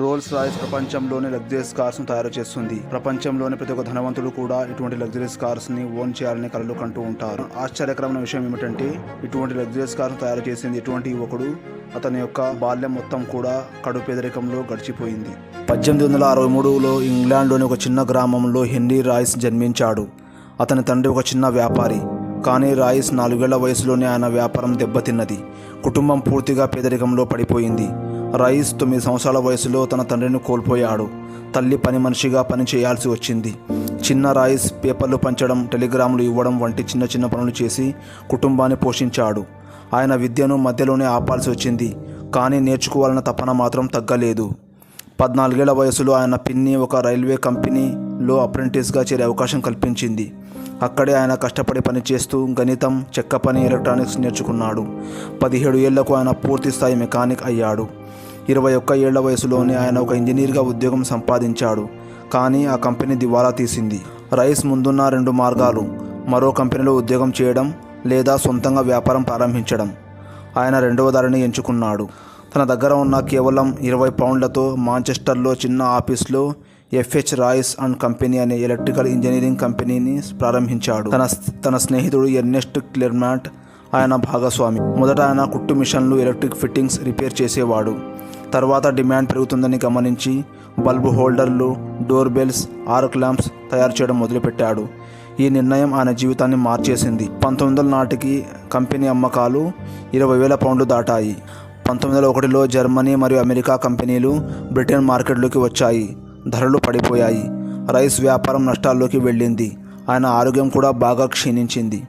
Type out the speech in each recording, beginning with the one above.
Roles Royce ప్రపంచంలోని luxuries కార్స్ను తయారు చేస్తుంది. ప్రపంచంలోని ప్రతి ఒక్క ధనవంతుడు కూడా ఇటువంటి లగ్జరీస్ కార్స్ని ఓన్ చేయాలని కలలు కంటూ ఉంటారు. ఆశ్చర్యకరమైన విషయం ఏమిటంటే ఇటువంటి లగ్జరీస్ కార్స్ను తయారు చేసింది ఇటువంటి యువకుడు? అతని యొక్క బాల్యం మొత్తం కూడా కడు పేదరికంలో గడిచిపోయింది. పద్దెనిమిది వందల అరవై మూడులో ఇంగ్లాండ్లోని ఒక చిన్న గ్రామంలో హెన్రీ రాయిస్ జన్మించాడు. అతని తండ్రి ఒక చిన్న వ్యాపారి. కానీ రాయిస్ నాలుగేళ్ళ వయసులోనే ఆయన వ్యాపారం దెబ్బతిన్నది. కుటుంబం పూర్తిగా పేదరికంలో పడిపోయింది. రయీస్ తొమ్మిది సంవత్సరాల వయసులో తన తండ్రిని కోల్పోయాడు. తల్లి పని మనిషిగా పని చేయాల్సి వచ్చింది. చిన్న రాయిస్ పేపర్లు పంచడం టెలిగ్రాములు ఇవ్వడం వంటి చిన్న చిన్న పనులు చేసి కుటుంబాన్ని పోషించాడు. ఆయన విద్యను మధ్యలోనే ఆపాల్సి వచ్చింది. కానీ నేర్చుకోవాలన్న తపన మాత్రం తగ్గలేదు. పద్నాలుగేళ్ళ వయసులో ఆయన పిన్ని ఒక రైల్వే కంపెనీలో అప్రెంటిస్గా చేరే అవకాశం కల్పించింది. అక్కడే ఆయన కష్టపడి పనిచేస్తూ గణితం చెక్క పని ఎలక్ట్రానిక్స్ నేర్చుకున్నాడు. పదిహేడు ఏళ్ళకు ఆయన పూర్తి స్థాయి మెకానిక్ అయ్యాడు. ఇరవై ఒక్క ఏళ్ళ వయసులోనే ఆయన ఒక ఇంజనీర్గా ఉద్యోగం సంపాదించాడు. కానీ ఆ కంపెనీ దివాలా తీసింది. రైస్ ముందున్న రెండు మార్గాలు. మరో కంపెనీలో ఉద్యోగం చేయడం లేదా సొంతంగా వ్యాపారం ప్రారంభించడం. ఆయన రెండవ దారిని ఎంచుకున్నాడు. తన దగ్గర ఉన్న కేవలం ఇరవై పౌండ్లతో మాంచెస్టర్లో చిన్న ఆఫీస్లో F H Royce and company అనే ఎలక్ట్రికల్ ఇంజనీరింగ్ కంపెనీని ప్రారంభించాడు. తన తన స్నేహితుడు ఎర్నెస్ట్ క్లెర్మాట్ ఆయన భాగస్వామి. మొదట ఆయన కుట్టు మిషన్లు ఎలక్ట్రిక్ ఫిట్టింగ్స్ రిపేర్ చేసేవాడు. తర్వాత డిమాండ్ పెరుగుతుందని గమనించి బల్బు హోల్డర్లు డోర్ బెల్స్ ఆర్క్ ల్యాంప్స్ తయారు చేయడం మొదలుపెట్టాడు. ఈ నిర్ణయం ఆయన జీవితాన్ని మార్చేసింది. పంతొమ్మిది వందల నాటికి కంపెనీ అమ్మకాలు ఇరవై వేల పౌండ్లు దాటాయి. పంతొమ్మిది వందల ఒకటిలో జర్మనీ మరియు అమెరికా కంపెనీలు బ్రిటన్ మార్కెట్లోకి వచ్చాయి. ధరలు పడిపోయాయి. రైస్ వ్యాపారం నష్టాల్లోకి వెళ్ళింది. ఆయన ఆరోగ్యం కూడా బాగా క్షీణించింది.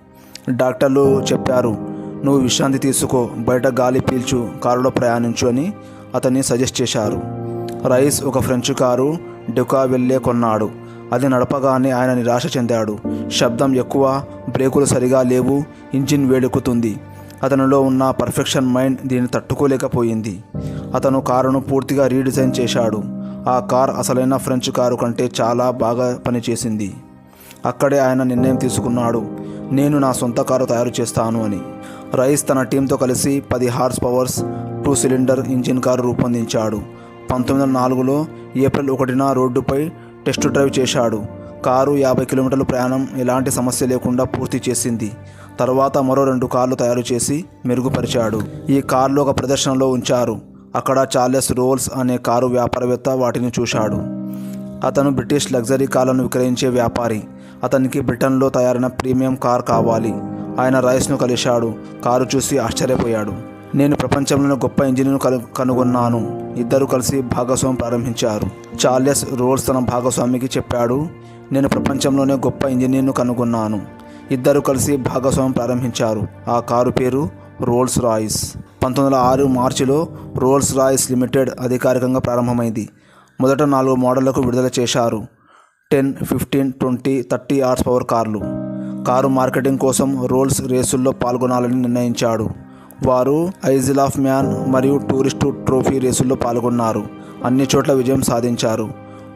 డాక్టర్లు చెప్పారు నువ్వు విశ్రాంతి తీసుకో బయట గాలి పీల్చు కారులో ప్రయాణించు అని అతన్ని సజెస్ట్ చేశారు. రైస్ ఒక ఫ్రెంచ్ కారు డెకా వెళ్ళే కొన్నాడు. అది నడపగానే ఆయన నిరాశ చెందాడు. శబ్దం ఎక్కువ బ్రేకులు సరిగా లేవు ఇంజిన్ వేడెక్కుతుంది. అతనిలో ఉన్న పర్ఫెక్షన్ మైండ్ దీన్ని తట్టుకోలేకపోయింది. అతను కారును పూర్తిగా రీడిజైన్ చేశాడు. ఆ కార్ అసలైన ఫ్రెంచ్ కారు కంటే చాలా బాగా పనిచేసింది. అక్కడే ఆయన నిర్ణయం తీసుకున్నాడు. నేను నా సొంత కారు తయారు చేస్తాను అని. రైస్ తన టీంతో కలిసి పది horse powers two cylinder engine car రూపొందించాడు. పంతొమ్మిది వందల నాలుగులో ఏప్రిల్ ఒకటిన రోడ్డుపై టెస్ట్ డ్రైవ్ చేశాడు. కారు యాభై కిలోమీటర్ల ప్రయాణం ఎలాంటి సమస్య లేకుండా పూర్తి చేసింది. తర్వాత మరో రెండు కార్లు తయారు చేసి మెరుగుపరిచాడు. ఈ కార్లు ఒక ప్రదర్శనలో ఉంచారు. అక్కడ చార్లెస్ రోల్స్ అనే కారు వ్యాపారవేత్త వాటిని చూశాడు. అతను బ్రిటిష్ లగ్జరీ కార్లను విక్రయించే వ్యాపారి. అతనికి బ్రిటన్లో తయారైన ప్రీమియం కార్ కావాలి. ఆయన రైస్ను కలిశాడు. కారు చూసి ఆశ్చర్యపోయాడు. నేను ప్రపంచంలోని గొప్ప ఇంజనీర్ను కను కనుగొన్నాను. ఇద్దరు కలిసి భాగస్వామ్యం ప్రారంభించారు. చార్లెస్ రోల్స్ తన భాగస్వామికి చెప్పాడు నేను ప్రపంచంలోనే గొప్ప ఇంజనీర్ను కనుగొన్నాను. ఇద్దరు కలిసి భాగస్వామ్యం ప్రారంభించారు. ఆ కారు పేరు రోల్స్ రాయిస్. పంతొమ్మిది వందల ఆరు మార్చిలో రోల్స్ రాయిస్ లిమిటెడ్ అధికారికంగా ప్రారంభమైంది. మొదట నాలుగు మోడళ్ళకు విడుదల చేశారు. Ten fifteen twenty thirty horse power కార్లు. కారు మార్కెటింగ్ కోసం రోల్స్ రేసుల్లో పాల్గొనాలని నిర్ణయించాడు. వారు ఐజిల్ ఆఫ్ మ్యాన్ మరియు టూరిస్టు ట్రోఫీ రేసుల్లో పాల్గొన్నారు. అన్ని చోట్ల విజయం సాధించారు.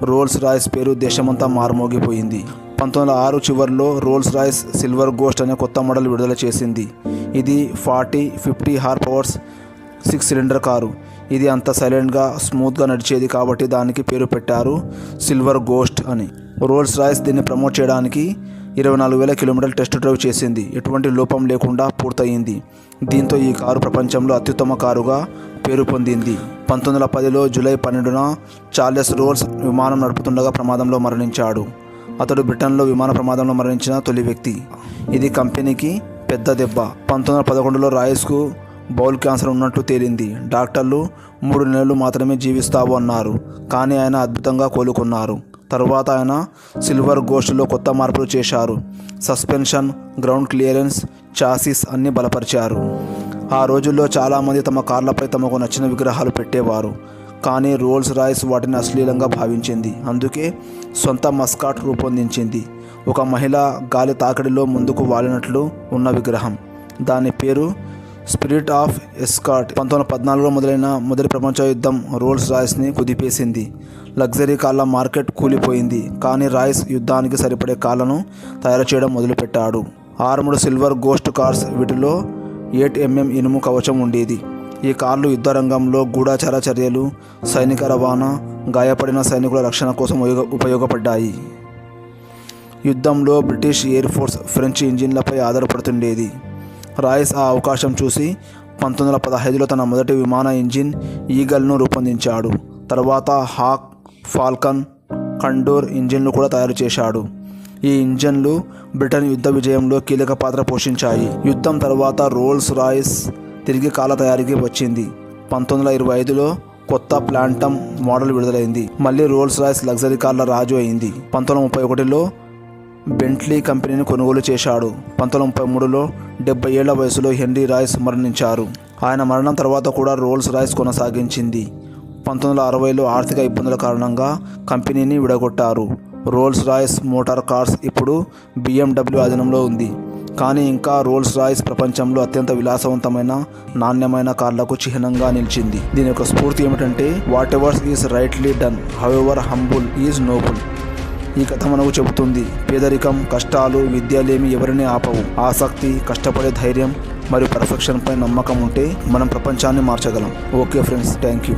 రోల్స్ రాయ్స్ పేరు దేశమంతా మారుమోగిపోయింది. పంతొమ్మిది వందల ఆరు చివరిలో రోల్స్ రాయ్స్ సిల్వర్ గోస్ట్ అనే కొత్త మోడల్ విడుదల చేసింది. ఇది forty fifty horse powers six cylinder car. ఇది అంత సైలెంట్గా స్మూత్గా నడిచేది కాబట్టి దానికి పేరు పెట్టారు సిల్వర్ గోస్ట్ అని. రోల్స్ రాయిస్ దీన్ని ప్రమోట్ చేయడానికి ఇరవై నాలుగు వేల కిలోమీటర్ల టెస్ట్ డ్రైవ్ చేసింది. ఎటువంటి లోపం లేకుండా పూర్తయింది. దీంతో ఈ కారు ప్రపంచంలో అత్యుత్తమ కారుగా పేరు పొందింది. పంతొమ్మిది వందల పదిలో జూలై పన్నెండున చార్లెస్ రోల్స్ విమానం నడుపుతుండగా ప్రమాదంలో మరణించాడు. అతడు బ్రిటన్లో విమాన ప్రమాదంలో మరణించిన తొలి వ్యక్తి. ఇది కంపెనీకి పెద్ద దెబ్బ. పంతొమ్మిది వందల పదకొండులో రాయస్కు బౌల్ క్యాన్సర్ ఉన్నట్టు తేలింది. డాక్టర్లు మూడు నెలలు మాత్రమే జీవిస్తావు అన్నారు. కానీ ఆయన అద్భుతంగా కోలుకున్నారు. తరువాత ఆయన సిల్వర్ గోష్ఠిలో కొత్త మార్పులు చేశారు. సస్పెన్షన్ గ్రౌండ్ క్లియరెన్స్ చాసిస్ అన్ని బలపరిచారు. ఆ రోజుల్లో చాలామంది తమ కార్లపై తమకు నచ్చిన విగ్రహాలు పెట్టేవారు. కానీ రోల్స్ రాయిస్ వాటిని అశ్లీలంగా భావించింది. అందుకే సొంత మస్కాట్ రూపొందించింది. ఒక మహిళ గాలి తాకిడిలో ముందుకు వాలినట్లు ఉన్న విగ్రహం. దాని పేరు స్పిరిట్ ఆఫ్ ఎస్కాట్ పంతొమ్మిది వందల పద్నాలుగులో మొదలైన మొదటి ప్రపంచ యుద్ధం రోల్స్ రాయిస్ని కుదిపేసింది. లగ్జరీ కార్ల మార్కెట్ కూలిపోయింది. కానీ రాయిస్ యుద్ధానికి సరిపడే కార్లను తయారు చేయడం మొదలుపెట్టాడు. ఆర్ముడ్ సిల్వర్ గోస్ట్ కార్స్ వీటిలో ఎయిట్ ఎంఎం ఇనుము కవచం ఉండేది. ఈ కార్లు యుద్ధ రంగంలో గూఢాచార చర్యలు సైనిక రవాణా గాయపడిన సైనికుల రక్షణ కోసం ఉపయోగ- ఉపయోగపడ్డాయి. యుద్ధంలో బ్రిటిష్ ఎయిర్ ఫోర్స్ ఫ్రెంచ్ ఇంజిన్లపై ఆధారపడుతుండేది. రాయిస్ ఆ అవకాశం చూసి పంతొమ్మిది వందల పదహైదులో తన మొదటి విమాన ఇంజిన్ ఈగల్ను రూపొందించాడు. తర్వాత హాక్ ఫాల్కన్ కండోర్ ఇంజిన్లు కూడా తయారు చేశాడు. ఈ ఇంజన్లు బ్రిటన్ యుద్ధ విజయంలో కీలక పాత్ర పోషించాయి. యుద్ధం తర్వాత రోల్స్ రాయిస్ తిరిగి కాల తయారీకి వచ్చింది. పంతొమ్మిది వందల ఇరవై ఐదులో కొత్త ప్లాంటమ్ మోడల్ విడుదలైంది. మళ్ళీ రోల్స్ రాయిస్ లగ్జరీ కార్ల రాజు అయింది. పంతొమ్మిది వందల ముప్పై ఒకటిలో బెంట్లీ కంపెనీని కొనుగోలు చేశాడు. పంతొమ్మిది ముప్పై మూడులో డెబ్బై ఏళ్ళ వయసులో హెన్రీ రాయిస్ మరణించారు. ఆయన మరణం తర్వాత కూడా రోల్స్ రాయిస్ కొనసాగించింది. పంతొమ్మిది వందల అరవైలో ఆర్థిక ఇబ్బందుల కారణంగా కంపెనీని విడగొట్టారు. రోల్స్ రాయ్స్ మోటార్ కార్స్ ఇప్పుడు బిఎండబ్ల్యూ అధీనంలో ఉంది. కానీ ఇంకా రోల్స్ రాయిస్ ప్రపంచంలో అత్యంత విలాసవంతమైన నాణ్యమైన కార్లకు చిహ్నంగా నిలిచింది. దీని యొక్క స్ఫూర్తి ఏమిటంటే whatever's is rightly done however humble is noble. ఈ కథ మనకు చెబుతుంది. పేదరికం కష్టాలు విద్యలేమి ఎవరిని ఆపవు. ఆసక్తి కష్టపడే ధైర్యం మరియు పర్ఫెక్షన్పై నమ్మకం ఉంటే మనం ప్రపంచాన్ని మార్చగలం. Okay friends thank you